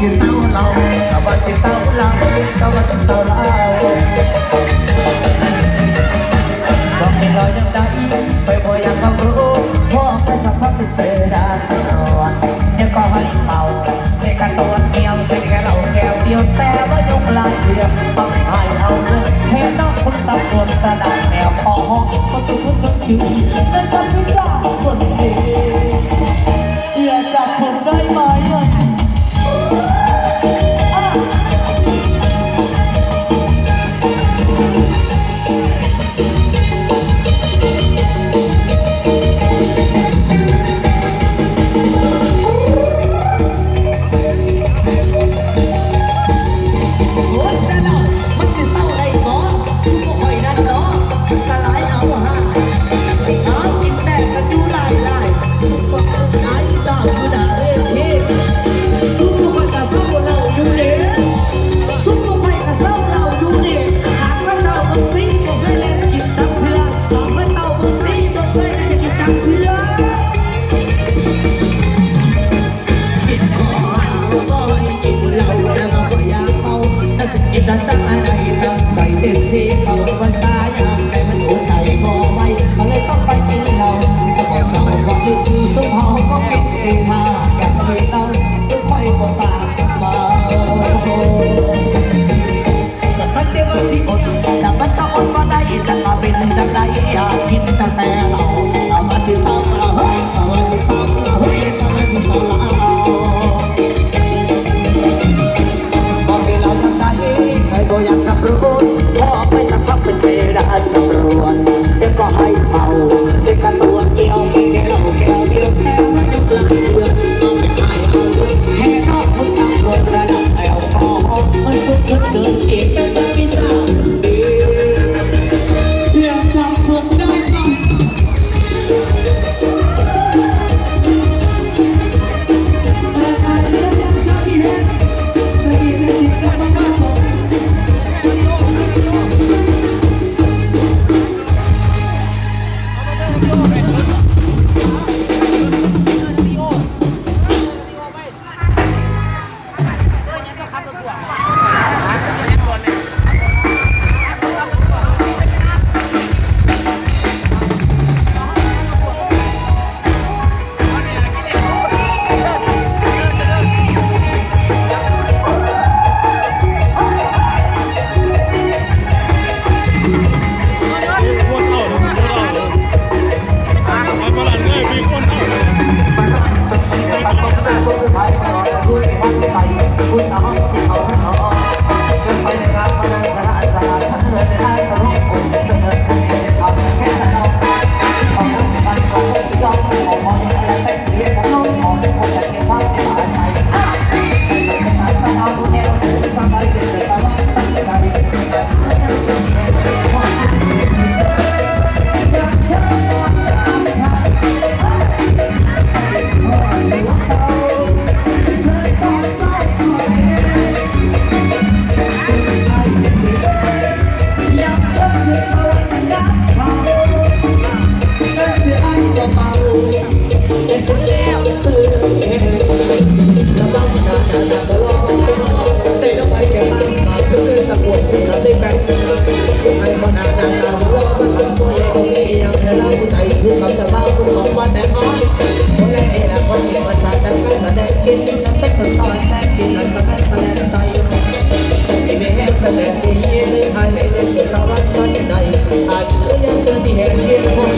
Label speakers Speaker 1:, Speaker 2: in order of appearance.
Speaker 1: สิเศร้าเรากะว่าสิเศร้าเรากะว่าเร้าเราบอกให้เรายังได้ไปบ่อยากความรู้พอไปสักพักเป็นเสือดาเดี๋ยวก็ให้เมาเด็กกันตัวเดียวเป็นแค่เราแก้วเดียวแต่ว่ายกลายเดียงต้องหายเอาเลยเทน้องคนตำรวจกระดาษแนวคอห้องคนสุดทุกข์ทุกข์นั่นจะ Don't get จะต้องกาการจะลองใจน้องไปแก่บ้ามาทุกคืนสัก
Speaker 2: วันนับได้แฟนไอ้บ้านาตาล้อมันมันตัวใหญ่ของนี่ยังเล่าใจผู้กับชาวบ้านผู้ของว่าแต่อ้อคนแรกและคนที่มาจากแต่ก็แสดงกินน้ำใจก็ซอยแท้กินน้ำจะแม่แสดงใจใจไม่แห้งแสดงดีเลยไอ้ไม่สวรักสันใดอาจก็ยังจอที่ห่งยี่ยค
Speaker 1: น